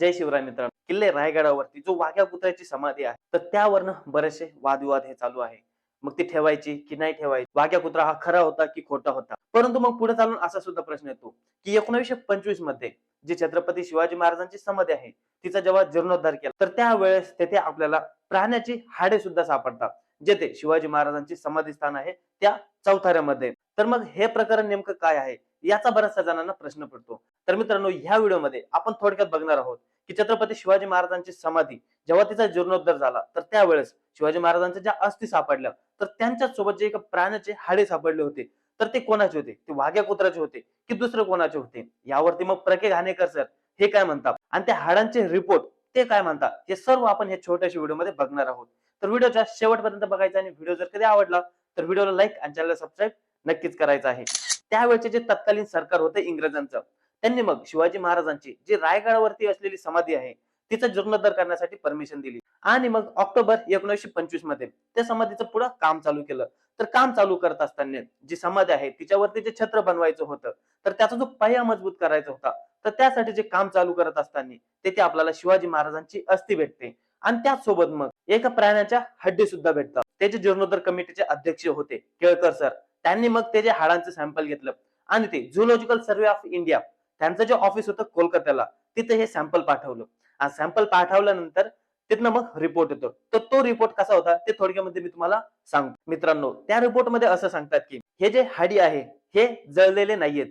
जय शिवराय मित्रांनो. किल्ले रायगडावरती जो वाघ्या कुत्र्याची समाधी आहे तर त्यावरनं बरेचसे वादविवाद हे चालू आहे. मग ती ठेवायची की नाही ठेवायची? वाघ्या कुत्रा हा खरा होता की खोटा होता? परंतु मग पुढे चालून असा सुद्धा प्रश्न येतो की एकोणीसशे पंचवीसमध्ये जी छत्रपती शिवाजी महाराजांची समाधी आहे तिचा जेव्हा जीर्णोद्धार केला तर त्यावेळेस तेथे आपल्याला प्राण्याची हाडे सुद्धा सापडतात जेथे शिवाजी महाराजांची समाधी स्थान आहे त्या चौथाऱ्यामध्ये. तर मग हे प्रकरण नेमकं काय आहे? याचा बऱ्याचशा जणांना प्रश्न पडतो. तर मित्रांनो ह्या व्हिडिओमध्ये आपण थोडक्यात बघणार आहोत की छत्रपती शिवाजी महाराजांची समाधी जेव्हा तिचा जीर्णोद्धार झाला तर त्यावेळेस शिवाजी महाराजांच्या ज्या अस्थी सापडल्या तर त्यांच्यासोबत जे एका प्राण्याचे हाडे सापडले होते तर ते कोणाचे होते? ते वाघ्या कुत्राचे होते की दुसरे कोणाचे होते? यावरती मग प्रके घाणेकर सर हे काय म्हणतात? आणि त्या हाडांचे रिपोर्ट ते काय म्हणतात? हे सर्व आपण हे छोट्याशा व्हिडिओमध्ये बघणार आहोत. तर व्हिडिओच्या शेवटपर्यंत बघायचा आणि व्हिडिओ जर कधी आवडला तर व्हिडिओला लाईक आणि चॅनलला सबस्क्राईब नक्कीच करायचं आहे. त्यावेळेचे जे तत्कालीन सरकार होते इंग्रजांचं त्यांनी मग शिवाजी महाराजांची जी रायगडावरती असलेली समाधी आहे तिचा जीर्णोद्धार करण्यासाठी परमिशन दिली. आणि मग ऑक्टोबर एकोणीसशे पंचवीसमध्ये त्या समाधीचं पुढे काम चालू केलं. तर काम चालू करत असताना जी समाधी आहे तिच्यावरती जे छत्र बनवायचं होतं तर त्याचा जो पाया मजबूत करायचा होता तर त्यासाठी जे काम चालू करत असताना तेथे आपल्याला शिवाजी महाराजांची अस्थि भेटते. आणि त्याचसोबत मग एका प्राण्याच्या हड्डी सुद्धा भेटतात. त्याचे जीर्णोद्धार कमिटीचे अध्यक्ष होते केळकर सर. त्यांनी मग त्याचे हाडांचं सॅम्पल घेतलं. आणि ते झुलॉजिकल सर्वे ऑफ इंडिया त्यांचं जे ऑफिस होतं कोलकात्याला तिथे हे सॅम्पल पाठवलं. आणि सॅम्पल पाठवल्यानंतर तिथनं मग रिपोर्ट येतो. तर तो रिपोर्ट कसा होता ते थोडक्यामध्ये मी तुम्हाला सांगतो. मित्रांनो त्या रिपोर्टमध्ये असं सांगतात की हे जे हाडी आहे हे जळलेले नाहीयेत.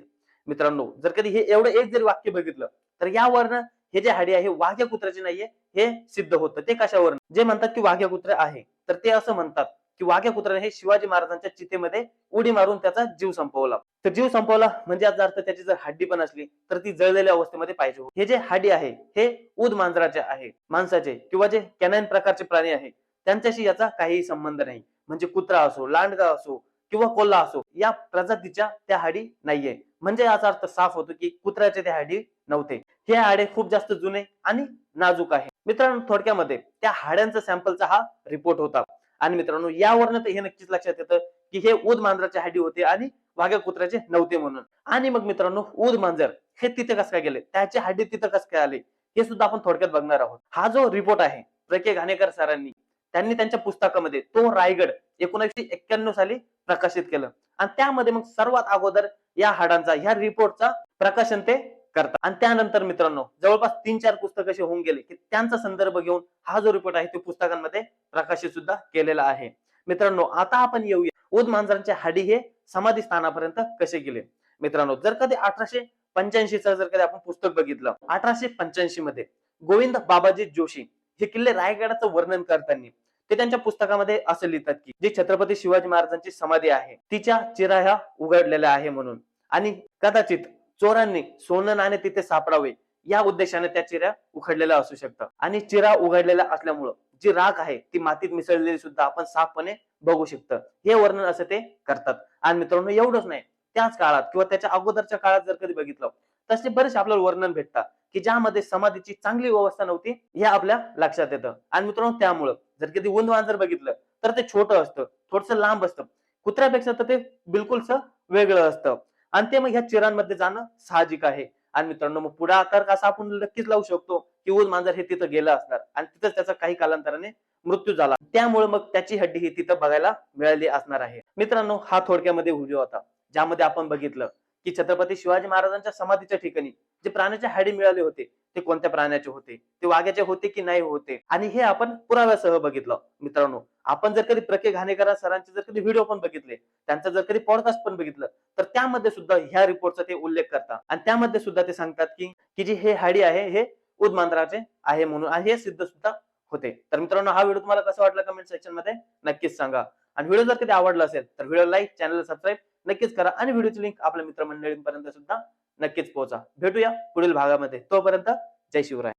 मित्रांनो जर कधी हे एवढं एक जरी वाक्य बघितलं तर यावरनं हे जे हाडी आहे वाघ्या कुत्र्याचे नाहीये हे सिद्ध होतं. ते कशावर जे म्हणतात की वाघ्या कुत्रे आहे तर ते असं म्हणतात. की वाघ्या कुत्र्याने हे शिवाजी महाराजांच्या चितेमध्ये उडी मारून त्याचा जीव संपवला. तर जीव संपवला म्हणजे याचा अर्थ त्याची जर हड्डी पण असली तर ती जळलेल्या अवस्थेमध्ये पाहिजे हे जे हाडी आहे हे उद मांजराचे आहे. माणसाचे किंवा जे कॅनाईन प्रकारचे प्राणी आहे त्यांच्याशी याचा काहीही संबंध नाही. म्हणजे कुत्रा असो लांडगा असो किंवा कोल्हा असो या प्रजातीच्या त्या हाडी नाहीये. म्हणजे याचा अर्थ साफ होतो की कुत्र्याचे ते हाडी नव्हते. हे हाडे खूप जास्त जुने आणि नाजूक आहे. मित्रांनो थोडक्यामध्ये त्या हाड्यांचा सॅम्पलचा हा रिपोर्ट होता. आणि मित्रांनो यावरनं तर हे नक्कीच लक्षात येतं की हे उद मांजराचे हाडी होते आणि वाघ्या कुत्र्याचे नव्हते म्हणून. आणि मग मित्रांनो उद मांजर हे तिथे कसं काय गेले? त्याचे हाडी तिथं कसं काय आले? हे सुद्धा आपण थोडक्यात बघणार आहोत. हा जो रिपोर्ट आहे प्रके घाणेकर सरांनी त्यांनी त्यांच्या पुस्तकामध्ये तो रायगड एकोणीसशे एक्क्याण्णव साली प्रकाशित केलं. आणि त्यामध्ये मग सर्वात अगोदर या हाडांचा ह्या रिपोर्टचा प्रकाशन ते करतात. आणि त्यानंतर मित्रांनो जवळपास तीन चार पुस्तक असे होऊन गेले की त्यांचा संदर्भ घेऊन हा जो रिपोर्ट आहे तो पुस्तकांमध्ये प्रकाशित सुद्धा केलेला आहे. मित्रांनो आता आपण येऊया. उद मांजरांचे हाडी हे समाधी स्थानापर्यंत कसे गेले? मित्रांनो जर कधी अठराशे पंच्याऐंशीचं जर कधी आपण पुस्तक बघितलं अठराशे पंच्याऐंशी मध्ये गोविंद बाबाजी जोशी हे किल्ले रायगडाचं वर्णन करताना ते त्यांच्या पुस्तकामध्ये असं लिहितात की जी छत्रपती शिवाजी महाराजांची समाधी आहे तिच्या चिरा ह्या उघडलेल्या आहे म्हणून. आणि कदाचित चोरांनी सोनं नाणे तिथे सापडावे. या उद्देशाने त्या चिऱ्या उघडलेल्या असू शकतात. आणि चिरा उघडलेला असल्यामुळं जी राख आहे ती मातीत मिसळलेली सुद्धा आपण साफपणे बघू शकतं. हे वर्णन असं ते करतात. आणि मित्रांनो एवढंच नाही. त्याच काळात किंवा त्याच्या अगोदरच्या काळात जर कधी बघितलं तसे बरेच आपल्याला वर्णन भेटतात की ज्यामध्ये समाधीची चांगली व्यवस्था नव्हती हे आपल्या लक्षात येतं. आणि मित्रांनो त्यामुळं जर कधी उंद जर बघितलं तर ते छोटं असतं थोडस लांब असतं. कुत्र्यापेक्षा तर ते बिलकुलच वेगळं असतं. आणि ते मग ह्या चिरांमध्ये जाणं साहजिक आहे. आणि मित्रांनो मग पुढे आकार कसा आपण नक्कीच लावू शकतो की ऊस मांजर हे तिथं गेलं असणार आणि तिथंच त्याचा काही कालांतराने मृत्यू झाला. त्यामुळे मग त्याची हड्डी ही तिथं बघायला मिळाली असणार आहे. मित्रांनो हा थोडक्यामध्ये व्हिडिओ होता ज्यामध्ये आपण बघितलं की छत्रपती शिवाजी महाराजांच्या समाधीच्या ठिकाणी जे प्राण्याचे हाडी मिळाले होते ते कोणत्या प्राण्याचे होते ते वाघ्याचे होते की नाही होते? आणि हे आपण पुराव्यासह बघितलं मित्रांनो. आपण जर कधी प्रके घाणेकर सरांचे जर कधी व्हिडिओ पण बघितले त्यांचं जर कधी पॉडकास्ट पण बघितलं तर त्यामध्ये सुद्धा ह्या रिपोर्टचा ते उल्लेख करतात. आणि त्यामध्ये सुद्धा ते सांगतात की की जी हे हाडी आहे हे उदमांद्राचे आहे म्हणून आणि हे सिद्ध सुद्धा होते. तर मित्रांनो हा व्हिडिओ तुम्हाला कसा वाटला कमेंट सेक्शनमध्ये नक्कीच सांगा. आणि व्हिडिओ जर कधी आवडला असेल तर व्हिडिओ लाईक चॅनल सबस्क्राईब नक्कीच करा. आणि व्हिडिओची लिंक आपल्या मित्रमंडळींपर्यंत सुद्धा नक्कीच पोहोचा. भेटूया पुढील भागामध्ये. तोपर्यंत जय शिवराय.